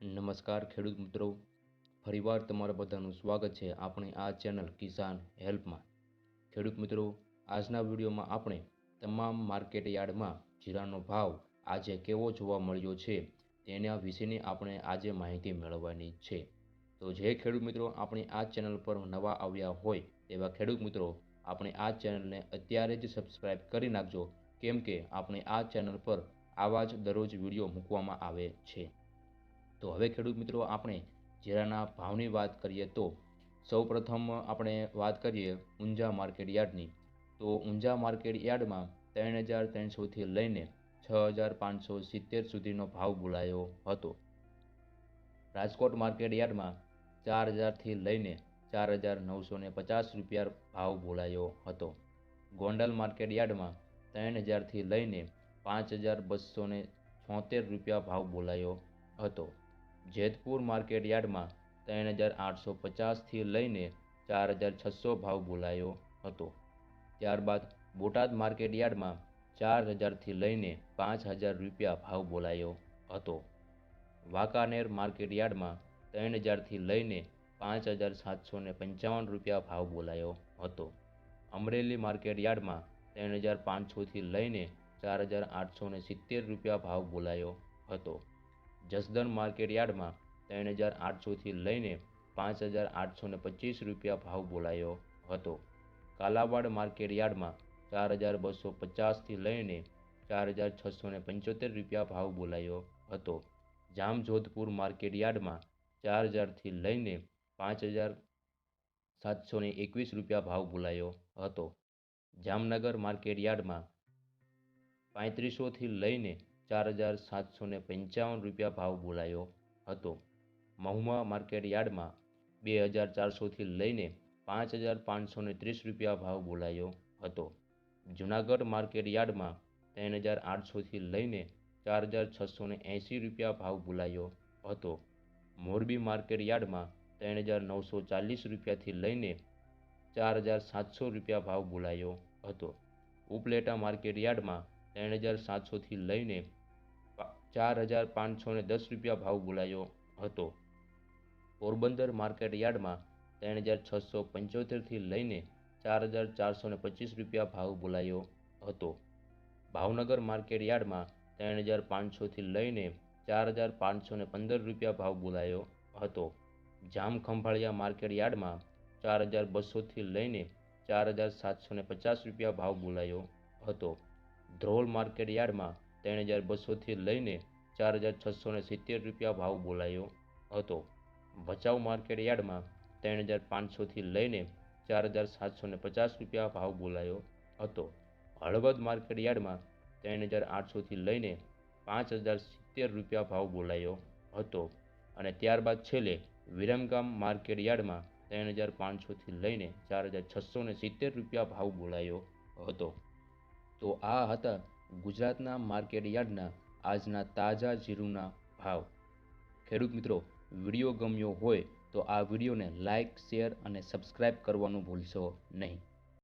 નમસ્કાર ખેડૂત મિત્રો. ફરીવાર તમારા બધાનું સ્વાગત છે આપણી આ ચેનલ કિસાન હેલ્પમાં. ખેડૂત મિત્રો, આજના વિડીયોમાં આપણે તમામ માર્કેટ યાર્ડમાં જીરાનો ભાવ આજે કેવો જોવા મળ્યો છે તેના વિશેની આપણે આજે માહિતી મેળવવાની છે. તો જે ખેડૂત મિત્રો આપણી આ ચેનલ પર નવા આવ્યા હોય તેવા ખેડૂત મિત્રો, આપણે આ ચેનલને અત્યારે જ સબસ્ક્રાઈબ કરી નાખજો. કેમ કે આપણે આ ચેનલ પર આવા જ દરરોજ વીડિયો મૂકવામાં આવે છે. તો હવે ખેડૂત મિત્રો, આપણે જીરાના ભાવની વાત કરીએ તો સૌપ્રથમ આપણે વાત કરીએ ઊંઝા માર્કેટ યાર્ડની. તો ઊંઝા માર્કેટ યાર્ડમાં ત્રણ હજાર ત્રણસોથી લઈને છ હજાર પાંચસો સિત્તેર સુધીનો ભાવ બોલાયો હતો. રાજકોટ માર્કેટ યાર્ડમાં ચાર હજારથી લઈને ચાર હજાર નવસો ને પચાસ રૂપિયા ભાવ બોલાયો હતો. ગોંડલ માર્કેટ યાર્ડમાં ત્રણ હજારથી લઈને પાંચ હજાર બસો છોતેર રૂપિયા ભાવ બોલાયો હતો. જેતપુર માર્કેટ યાર્ડમાં ત્રણ હજાર આઠસો પચાસથી લઈને ચાર હજાર છસો ભાવ બોલાયો હતો. ત્યારબાદ બોટાદ માર્કેટ યાર્ડમાં ચાર હજારથી લઈને પાંચ હજાર રૂપિયા ભાવ બોલાયો હતો. વાંકાનેર માર્કેટ યાર્ડમાં ત્રણ હજારથી લઈને પાંચ હજાર સાતસો ને પંચાવન રૂપિયા ભાવ બોલાયો હતો. અમરેલી માર્કેટ યાર્ડમાં ત્રણ હજાર પાંચસોથી લઈને ચાર હજાર આઠસો સિત્તેર રૂપિયા ભાવ બોલાયો હતો. જસદન માર્કેટ યાર્ડમાં ત્રણ હજાર આઠસોથી લઈને પાંચ હજાર આઠસો ને પચીસ રૂપિયા ભાવ બોલાયો હતો. કાલાવાડ માર્કેટ યાર્ડમાં ચાર હજાર બસો પચાસથી લઈને ચાર હજાર છસો ને પંચોતેર રૂપિયા ભાવ બોલાયો હતો. જામજોધપુર માર્કેટ યાર્ડમાં ચાર હજારથી લઈને પાંચ હજાર સાતસો ને એકવીસ રૂપિયા ભાવ બોલાયો હતો. જામનગર માર્કેટ યાર્ડમાં પાંત્રીસોથી લઈને ચાર હજાર સાતસો ને પંચાવન રૂપિયા ભાવ બોલાયો હતો. મહુમા માર્કેટ યાર્ડમાં બે હજાર ચારસોથી લઈને પાંચ હજાર પાંચસો ને ત્રીસ રૂપિયા ભાવ બોલાયો હતો. જુનાગઢ માર્કેટ યાર્ડમાં ત્રણ હજાર આઠસોથી લઈને ચાર હજાર છસો ને એંસી રૂપિયા ભાવ બોલાયો હતો. મોરબી માર્કેટ યાર્ડમાં ત્રણ હજાર નવસો ચાલીસ રૂપિયાથી લઈને ચાર હજાર સાતસો રૂપિયા ભાવ બોલાયો હતો. ઉપલેટા માર્કેટ યાર્ડમાં ત્રણ હજાર સાતસોથી લઈને ચાર હજાર પાંચસો ને દસ રૂપિયા ભાવ બોલાયો હતો. પોરબંદર માર્કેટ યાર્ડમાં ત્રણ હજાર છસો પંચોતેરથી લઈને ચાર હજાર ચારસો ને પચીસ રૂપિયા ભાવ બોલાયો હતો. ભાવનગર માર્કેટ યાર્ડમાં ત્રણ હજાર પાંચસોથી લઈને ચાર હજાર પાંચસો ને પંદર રૂપિયા ભાવ બોલાયો હતો. જામખંભાળિયા માર્કેટ યાર્ડમાં ચાર હજાર બસોથી લઈને ચાર હજાર સાતસો પચાસ રૂપિયા ભાવ બોલાયો હતો. ધ્રોલ માર્કેટ યાર્ડમાં ત્રણ હજાર બસોથી લઈને ચાર હજાર છસો ને સિત્તેર રૂપિયા ભાવ બોલાયો હતો. ભચાઉ માર્કેટ યાર્ડમાં ત્રણ હજાર પાંચસોથી લઈને ચાર હજાર સાતસો ને પચાસ રૂપિયા ભાવ બોલાયો હતો. હળવદ માર્કેટ યાર્ડમાં ત્રણ હજાર આઠસોથી લઈને પાંચ હજાર સિત્તેર રૂપિયા ભાવ બોલાયો હતો અને ત્યારબાદ છેલ્લે વિરમગામ માર્કેટ યાર્ડમાં ત્રણ હજાર પાંચસોથી લઈને ચાર હજાર છસો ને સિત્તેર રૂપિયા ભાવ બોલાયો હતો. તો આ હતા ગુજરાતના માર્કેટ યાર્ડના આજના તાજા જીરુના ભાવ. ખેડૂત મિત્રો, વીડિયો ગમ્યો હોય તો આ વિડીયોને લાઇક શેર અને સબસ્ક્રાઇબ કરવાનું ભૂલશો નહીં.